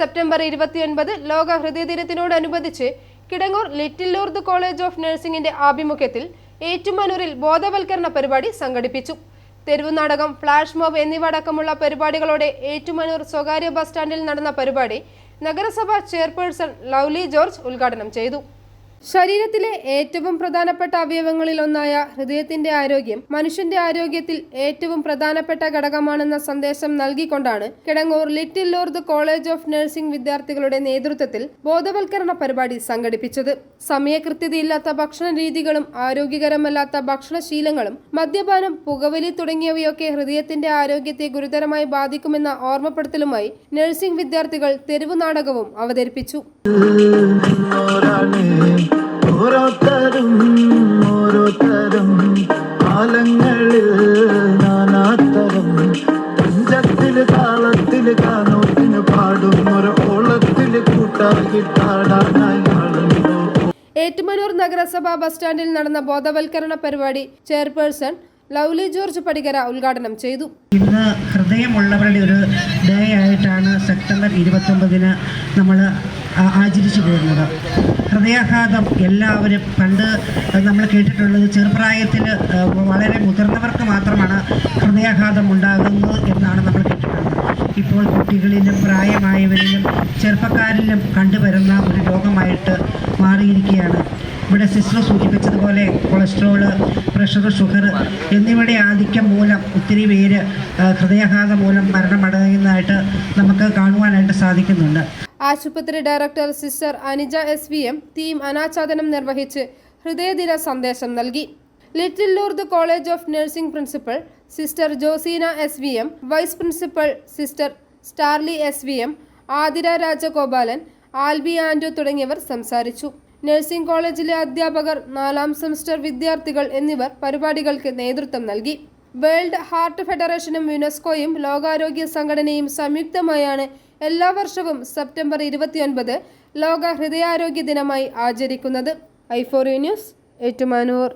September ഇരുപത്തിയൊൻപത് ലോക ഹൃദയ ദിനത്തിനോടനുബന്ധിച്ച് Kidangoor Little Lourdes College of നഴ്സിംഗിന്റെ ആഭിമുഖ്യത്തിൽ ഏറ്റുമാനൂരിൽ ബോധവൽക്കരണ പരിപാടി സംഘടിപ്പിച്ചു. തെരുവു നാടകം ഫ്ലാഷ് മോബ് എന്നിവ അടക്കമുള്ള പരിപാടികളോടെ ഏറ്റുമാനൂർ സ്വകാര്യ ബസ് സ്റ്റാൻഡിൽ നടന്ന പരിപാടി നഗരസഭാ ചെയർപേഴ്സൺ ലൗലി ജോർജ് ഉദ്ഘാടനം ചെയ്തു. ശരീരത്തിലെ ഏറ്റവും പ്രധാനപ്പെട്ട അവയവങ്ങളിൽ ഒന്നായ ഹൃദയത്തിന്റെ ആരോഗ്യം മനുഷ്യന്റെ ആരോഗ്യത്തിൽ ഏറ്റവും പ്രധാനപ്പെട്ട ഘടകമാണെന്ന സന്ദേശം നൽകിക്കൊണ്ടാണ് Kidangoor Little Lourdes College of Nursing വിദ്യാർത്ഥികളുടെ നേതൃത്വത്തിൽ ബോധവൽക്കരണ പരിപാടി സംഘടിപ്പിച്ചത്. സമയകൃത്യതയില്ലാത്ത ഭക്ഷണ രീതികളും ആരോഗ്യകരമല്ലാത്ത ഭക്ഷണശീലങ്ങളും മദ്യപാനം പുകവലി തുടങ്ങിയവയൊക്കെ ഹൃദയത്തിന്റെ ആരോഗ്യത്തെ ഗുരുതരമായി ബാധിക്കുമെന്ന ഓർമ്മപ്പെടുത്തലുമായി നഴ്സിംഗ് വിദ്യാർത്ഥികൾ തെരുവു നാടകവും അവതരിപ്പിച്ചു. ഓരാണ് ഓരോരുത്തരും ഓരോരുത്തരും കാലങ്ങളിൽ നാനാത്തരം പഞ്ചത്തിൽ താളത്തിൽ കാനോത്തിന് പാടും ഒരു ഓളത്തിൽ കൂട്ടാകിട്ടാടാനായി ഏറ്റുമാനൂർ നഗരസഭാ ബസ് സ്റ്റാൻഡിൽ നടന്ന ബോധവൽക്കരണ പരിപാടി ചെയർപേഴ്സൺ ലൗലി ജോർജ് പടികര ഉദ്ഘാടനം ചെയ്തു. ഇന്ന് ഹൃദയമുള്ളവരുടെ ഒരു ഡേ ആയിട്ടാണ് സെപ്റ്റംബർ ഇരുപത്തൊമ്പതിന് നമ്മൾ ആചരിച്ചു പോരുന്നത്. ഹൃദയാഘാതം എല്ലാവരും പണ്ട് നമ്മൾ കേട്ടിട്ടുള്ളത് ചെറുപ്രായത്തിൽ വളരെ മുതിർന്നവർക്ക് മാത്രമാണ് ഹൃദയാഘാതം ഉണ്ടാകുന്നത് എന്നാണ് നമ്മൾ കേട്ടിട്ടുള്ളത്. ഇപ്പോൾ കുട്ടികളിലും പ്രായമായവരിലും ചെറുപ്പക്കാരിലും കണ്ടുവരുന്ന ഒരു രോഗമായിട്ട് മാറിയിരിക്കുകയാണ്. ഇവിടെ സിസ്റ്റർ സൂചിപ്പിച്ചതുപോലെ കൊളസ്ട്രോൾ പ്രഷർ ഷുഗർ എന്നിവയുടെ ആധിക്യം മൂലം ഒത്തിരി പേര് ഹൃദയാഘാതം മൂലം മരണമടയുന്നതായിട്ട് നമുക്ക് കാണുവാനായിട്ട് സാധിക്കുന്നുണ്ട്. ആശുപത്രി director sister Anija S V M theme അനാച്ഛാദനം നിർവഹിച്ച് ഹൃദയദിന സന്ദേശം നൽകി. Little Lourdes College of Nursing principal sister Joseena S V M vice principal sister Starly S V M Athira Rajagopalan Alby Ando തുടങ്ങിയവർ സംസാരിച്ചു. നഴ്സിംഗ് കോളേജിലെ അധ്യാപകർ നാലാം സെമസ്റ്റർ വിദ്യാർത്ഥികൾ എന്നിവർ പരിപാടികൾക്ക് നേതൃത്വം നൽകി. വേൾഡ് ഹാർട്ട് ഫെഡറേഷനും യുനെസ്കോയും ലോകാരോഗ്യ സംഘടനയും സംയുക്തമായാണ് എല്ലാ വർഷവും സെപ്റ്റംബർ ഇരുപത്തിയൊൻപത് ലോക ഹൃദയാരോഗ്യ ദിനമായി ആചരിക്കുന്നത്. ഐഫോറി ന്യൂസ് ഏറ്റുമാനൂർ.